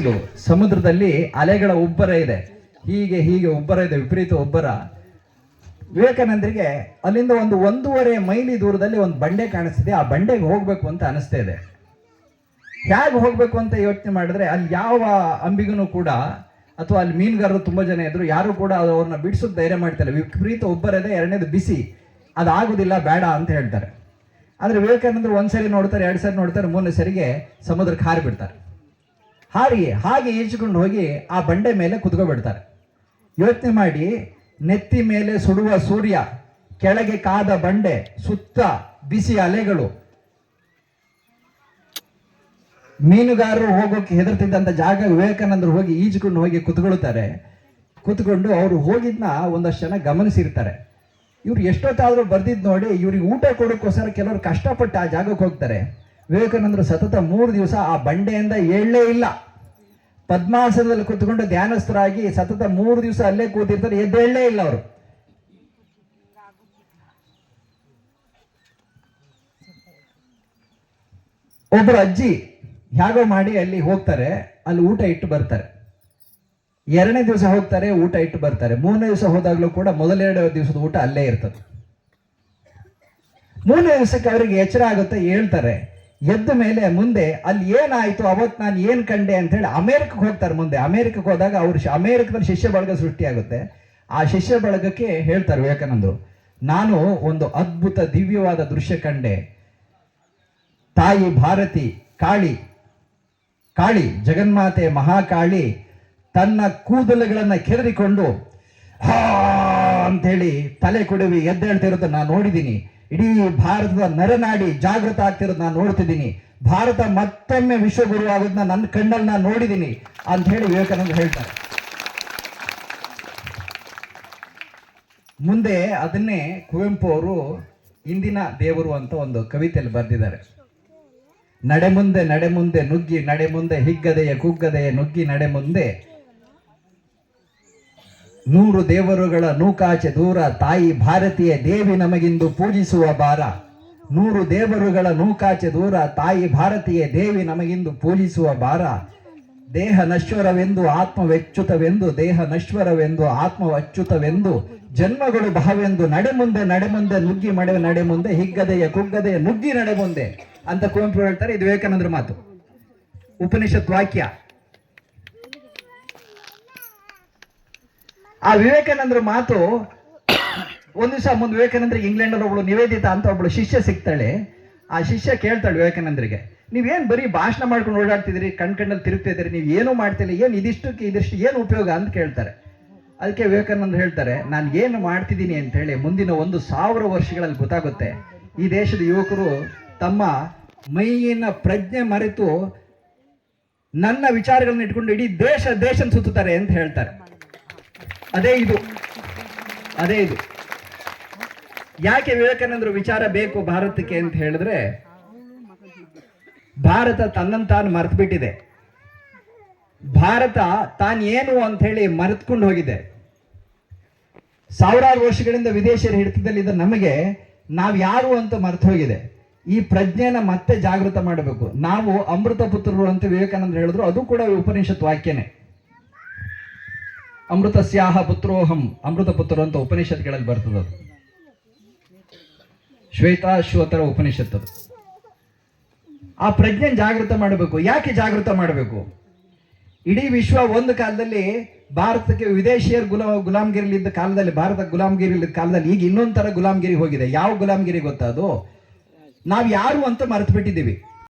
ಇದು ಸಮುದ್ರದಲ್ಲಿ ಅಲೆಗಳ ಉಬ್ಬರ ಇದೆ. ಹೀಗೆ ಹೀಗೆ ಉಬ್ಬರ ಇದೆ, ವಿಪರೀತ ಉಬ್ಬರ. ವಿವೇಕಾನಂದರಿಗೆ ಅಲ್ಲಿಂದ ಒಂದು ಒಂದೂವರೆ ಮೈಲಿ ದೂರದಲ್ಲಿ ಒಂದು ಬಂಡೆ ಕಾಣಿಸ್ತಿದೆ. ಆ ಬಂಡೆಗೆ ಹೋಗ್ಬೇಕು ಅಂತ ಅನಿಸ್ತಾ ಇದೆ. ಹೇಗೆ ಹೋಗ್ಬೇಕು ಅಂತ ಯೋಚನೆ ಮಾಡಿದ್ರೆ ಅಲ್ಲಿ ಯಾವ ಅಂಬಿಗೂ ಕೂಡ ಅಥವಾ ಅಲ್ಲಿ ಮೀನುಗಾರರು ತುಂಬಾ ಜನ ಇದ್ರು, ಯಾರು ಕೂಡ ಅವ್ರನ್ನ ಬಿಡಿಸೋದು ಧೈರ್ಯ ಮಾಡ್ತಾರೆ ವಿಪರೀತ ಉಬ್ಬರ ಇದೆ, ಎರಡನೇದು ಬಿಸಿ. ಅದಾಗುದಿಲ್ಲ, ಬೇಡ ಅಂತ ಹೇಳ್ತಾರೆ. ಆದ್ರೆ ವಿವೇಕಾನಂದರು ಒಂದ್ಸರಿ ನೋಡ್ತಾರೆ ಎರಡು ಸರಿ ನೋಡ್ತಾರೆ, ಮೂರನೇ ಸರಿಗೆ ಸಮುದ್ರಕ್ಕೆ ಹಾರಿ ಬಿಡ್ತಾರೆ. ಹಾರಿ ಹಾಗೆ ಈಜ್ಕೊಂಡು ಹೋಗಿ ಆ ಬಂಡೆ ಮೇಲೆ ಕುತ್ಕೊಬಿಡ್ತಾರೆ. ಯೋಚನೆ ಮಾಡಿ, ನೆತ್ತಿ ಮೇಲೆ ಸುಡುವ ಸೂರ್ಯ, ಕೆಳಗೆ ಕಾದ ಬಂಡೆ, ಸುತ್ತ ಬಿಸಿ ಅಲೆಗಳು. ಮೀನುಗಾರರು ಹೋಗೋಕೆ ಹೆದರ್ತಿದ್ದಂಥ ಜಾಗ ವಿವೇಕಾನಂದರು ಹೋಗಿ ಈಜ್ಕೊಂಡು ಹೋಗಿ ಕುತ್ಕೊಳ್ತಾರೆ. ಕುತ್ಕೊಂಡು ಅವರು ಹೋಗಿದ್ನ ಒಂದಷ್ಟು ಜನ ಗಮನಿಸಿರ್ತಾರೆ. ಇವ್ರು ಎಷ್ಟೊತ್ತಾದರೂ ಬರ್ದಿದ್ದು ನೋಡಿ, ಇವ್ರಿಗೆ ಊಟ ಕೊಡೋಕ್ಕೋಸ್ಕರ ಕೆಲವರು ಕಷ್ಟಪಟ್ಟು ಆ ಜಾಗಕ್ಕೆ ಹೋಗ್ತಾರೆ. ವಿವೇಕಾನಂದರು ಸತತ ಮೂರು ದಿವಸ ಆ ಬಂಡೆಯಿಂದ ಏಳಲೇ ಇಲ್ಲ. ಪದ್ಮಾಸನದಲ್ಲಿ ಕೂತ್ಕೊಂಡು ಧ್ಯಾನಸ್ಥರಾಗಿ ಸತತ ಮೂರು ದಿವಸ ಅಲ್ಲೇ ಕೂತಿರ್ತಾರೆ ಎದ್ದೇಳಲೇ ಇಲ್ಲ ಅವರು. ಒಬ್ಬರು ಅಜ್ಜಿ ಹೇಗೋ ಮಾಡಿ ಅಲ್ಲಿ ಹೋಗ್ತಾರೆ, ಅಲ್ಲಿ ಊಟ ಇಟ್ಟು ಬರ್ತಾರೆ. ಎರಡನೇ ದಿವಸ ಹೋಗ್ತಾರೆ, ಊಟ ಇಟ್ಟು ಬರ್ತಾರೆ. ಮೂರನೇ ದಿವಸ ಹೋದಾಗಲೂ ಕೂಡ ಮೊದಲೆರಡು ದಿವಸದ ಊಟ ಅಲ್ಲೇ ಇರ್ತದೆ. ಮೂರನೇ ದಿವಸಕ್ಕೆ ಅವರಿಗೆ ಎಚ್ಚರ ಆಗುತ್ತೆ, ಹೇಳ್ತಾರೆ ಎದ್ದ ಮೇಲೆ ಮುಂದೆ ಅಲ್ಲಿ ಏನಾಯ್ತು ಅವತ್ತು ನಾನು ಏನ್ ಕಂಡೆ ಅಂತ ಹೇಳಿ ಅಮೆರಿಕಕ್ಕೆ ಹೋಗ್ತಾರೆ ಮುಂದೆ. ಅಮೇರಿಕಕ್ಕೆ ಹೋದಾಗ ಅವ್ರು ಅಮೇರಿಕದಲ್ಲಿ ಶಿಷ್ಯ ಬಳಗ ಸೃಷ್ಟಿಯಾಗುತ್ತೆ ಆ ಶಿಷ್ಯ ಬಳಗಕ್ಕೆ ಹೇಳ್ತಾರೆ ವಿವೇಕಾನಂದರು, ನಾನು ಒಂದು ಅದ್ಭುತ ದಿವ್ಯವಾದ ದೃಶ್ಯ ಕಂಡೆ. ತಾಯಿ ಭಾರತಿ, ಕಾಳಿ ಕಾಳಿ, ಜಗನ್ಮಾತೆ ಮಹಾಕಾಳಿ, ತನ್ನ ಕೂದಲುಗಳನ್ನ ಕೆದರಿಕೊಂಡು, ಹಾ ಅಂತೇಳಿ ತಲೆ ಕೊಡವಿ ಎದ್ದೇಳ್ತಿರೋದು ನಾನು ನೋಡಿದ್ದೀನಿ. ಇಡೀ ಭಾರತದ ನರನಾಡಿ ಜಾಗೃತ ಆಗ್ತಿರೋದು ನಾನು ನೋಡ್ತಿದ್ದೀನಿ. ಭಾರತ ಮತ್ತೊಮ್ಮೆ ವಿಶ್ವಗುರು ಆಗೋದನ್ನ ನನ್ನ ಕಣ್ಣಲ್ಲಿ ನಾನು ನೋಡಿದ್ದೀನಿ ಅಂತ ಹೇಳಿ ವಿವೇಕಾನಂದ ಹೇಳ್ತಾರೆ. ಮುಂದೆ ಅದನ್ನೇ ಕುವೆಂಪು ಅವರು ಇಂದಿನ ದೇವರು ಅಂತ ಒಂದು ಕವಿತೆಯಲ್ಲಿ ಬರೆದಿದ್ದಾರೆ. ನಡೆ ಮುಂದೆ ನಡೆ ಮುಂದೆ ನುಗ್ಗಿ ನಡೆ ಮುಂದೆ ಹಿಗ್ಗದೆಯ ಕುಗ್ಗದೆಯ ನುಗ್ಗಿ ನಡೆ ಮುಂದೆ ನೂರು ದೇವರುಗಳ ನೂಕಾಚೆ ದೂರ ತಾಯಿ ಭಾರತೀಯ ದೇವಿ ನಮಗಿಂದು ಪೂಜಿಸುವ ಬಾರ ನೂರು ದೇವರುಗಳ ನೂಕಾಚೆ ದೂರ ತಾಯಿ ಭಾರತೀಯ ದೇವಿ ನಮಗಿಂದು ಪೂಜಿಸುವ ಬಾರ ದೇಹ ನಶ್ವರವೆಂದು ಆತ್ಮವೆಚ್ಚುತವೆಂದು, ದೇಹ ನಶ್ವರವೆಂದು ಆತ್ಮವಚ್ಯುತವೆಂದು ಜನ್ಮಗಳು ಭಾವೆಂದು ನಡೆ ಮುಂದೆ ನಡೆ ಮುಂದೆ ನುಗ್ಗಿ ಮಡೆ ನಡೆ ಮುಂದೆ ಹಿಗ್ಗದೆಯ ಕುಗ್ಗದೆಯ ನುಗ್ಗಿ ನಡೆ ಮುಂದೆ ಅಂತ ಕುವೆಂಪು ಹೇಳ್ತಾರೆ. ಇದು ವಿವೇಕಾನಂದರ ಮಾತು. ಉಪನಿಷತ್ ವಾಕ್ಯ. ಆ ವಿವೇಕಾನಂದರ ಮಾತು, ಒಂದು ದಿವಸ ಮುಂದೆ ವಿವೇಕಾನಂದ್ರ ಇಂಗ್ಲೆಂಡ್ ಅಲ್ಲಿ ಒಬ್ಳು ನಿವೇದಿತ ಅಂತ ಒಬ್ಳು ಶಿಷ್ಯ ಸಿಗ್ತಾಳೆ. ಆ ಶಿಷ್ಯ ಕೇಳ್ತಾಳೆ ವಿವೇಕಾನಂದರಿಗೆ ನೀವೇನು ಬರೀ ಭಾಷಣ ಮಾಡ್ಕೊಂಡು ಓಡಾಡ್ತಿದ್ದೀರಿ, ಕಣ್ ಕಣ್ಣಲ್ಲಿ ತಿರುಗ್ತಾ ಇದ್ದೀರಿ, ನೀವು ಏನೂ ಮಾಡ್ತಿಲ್ಲ ಏನು ಇದಿಷ್ಟಕ್ಕೆ, ಇದಿಷ್ಟು ಏನು ಉಪಯೋಗ? ಅಂತ ಕೇಳ್ತಾರೆ. ಅದಕ್ಕೆ ವಿವೇಕಾನಂದ ಹೇಳ್ತಾರೆ, ನಾನು ಏನು ಮಾಡ್ತಿದ್ದೀನಿ ಅಂತ ಹೇಳಿ ಮುಂದಿನ ಒಂದು ಸಾವಿರ ವರ್ಷಗಳಲ್ಲಿ ಗೊತ್ತಾಗುತ್ತೆ. ಈ ದೇಶದ ಯುವಕರು ತಮ್ಮ ಮೈಯಿನ ಪ್ರಜ್ಞೆ ಮರೆತು ನನ್ನ ವಿಚಾರಗಳನ್ನ ಇಟ್ಕೊಂಡು ಇಡೀ ದೇಶ ದೇಶ ಸುತ್ತುತ್ತಾರೆ ಅಂತ ಹೇಳ್ತಾರೆ. ಅದೇ ಇದು. ಅದೇ ಇದು. ಯಾಕೆ ವಿವೇಕಾನಂದರು ವಿಚಾರ ಬೇಕು ಭಾರತಕ್ಕೆ ಅಂತ ಹೇಳಿದ್ರೆ, ಭಾರತ ತನ್ನನ್ನು ತಾನು ಮರೆತು ಬಿಟ್ಟಿದೆ ಭಾರತ ತಾನೇನು ಅಂತ ಹೇಳಿ ಮರೆತ್ಕೊಂಡು ಹೋಗಿದೆ. ಸಾವಿರಾರು ವರ್ಷಗಳಿಂದ ವಿದೇಶಿಯರ ಹಿಡಿತದಲ್ಲಿದ್ದ ನಮಗೆ ನಾವು ಯಾರು ಅಂತ ಮರೆತು ಹೋಗಿದೆ. ಈ ಪ್ರಜ್ಞೆನ ಮತ್ತೆ ಜಾಗೃತ ಮಾಡಬೇಕು. ನಾವು ಅಮೃತ ಪುತ್ರರು ಅಂತ ವಿವೇಕಾನಂದರು ಹೇಳಿದ್ರು, ಅದು ಕೂಡ ಉಪನಿಷತ್ ವಾಕ್ಯನೇ. ಅಮೃತಸ್ಯಾಹ ಪುತ್ರೋಹಂ. ಅಮೃತ ಪುತ್ರರು ಅಂತ ಉಪನಿಷತ್ಗಳಲ್ಲಿ ಬರ್ತದದು ಶ್ವೇತಾಶ್ವತರ ಉಪನಿಷತ್ ಅದು. ಆ ಪ್ರಜ್ಞೆ ಜಾಗೃತ ಮಾಡಬೇಕು. ಯಾಕೆ ಜಾಗೃತ ಮಾಡಬೇಕು? ಇಡೀ ವಿಶ್ವ ಒಂದು ಕಾಲದಲ್ಲಿ ಭಾರತಕ್ಕೆ ವಿದೇಶಿಯರ್ ಗುಲಾ ಗುಲಾಮಗಿರಿಲಿ ಇದ್ದ ಕಾಲದಲ್ಲಿ ಭಾರತ ಗುಲಾಮ್ಗಿರಿ ಇದ್ದ ಕಾಲದಲ್ಲಿ ಈಗ ಇನ್ನೊಂದು ಥರ ಗುಲಾಮಗಿರಿ ಹೋಗಿದೆ. ಯಾವ ಗುಲಾಮಗಿರಿ ಗೊತ್ತಾ ಅದು? ನಾವು ಯಾರು ಅಂತ ಮರೆತು ಬಿಟ್ಟಿದ್ದೀವಿ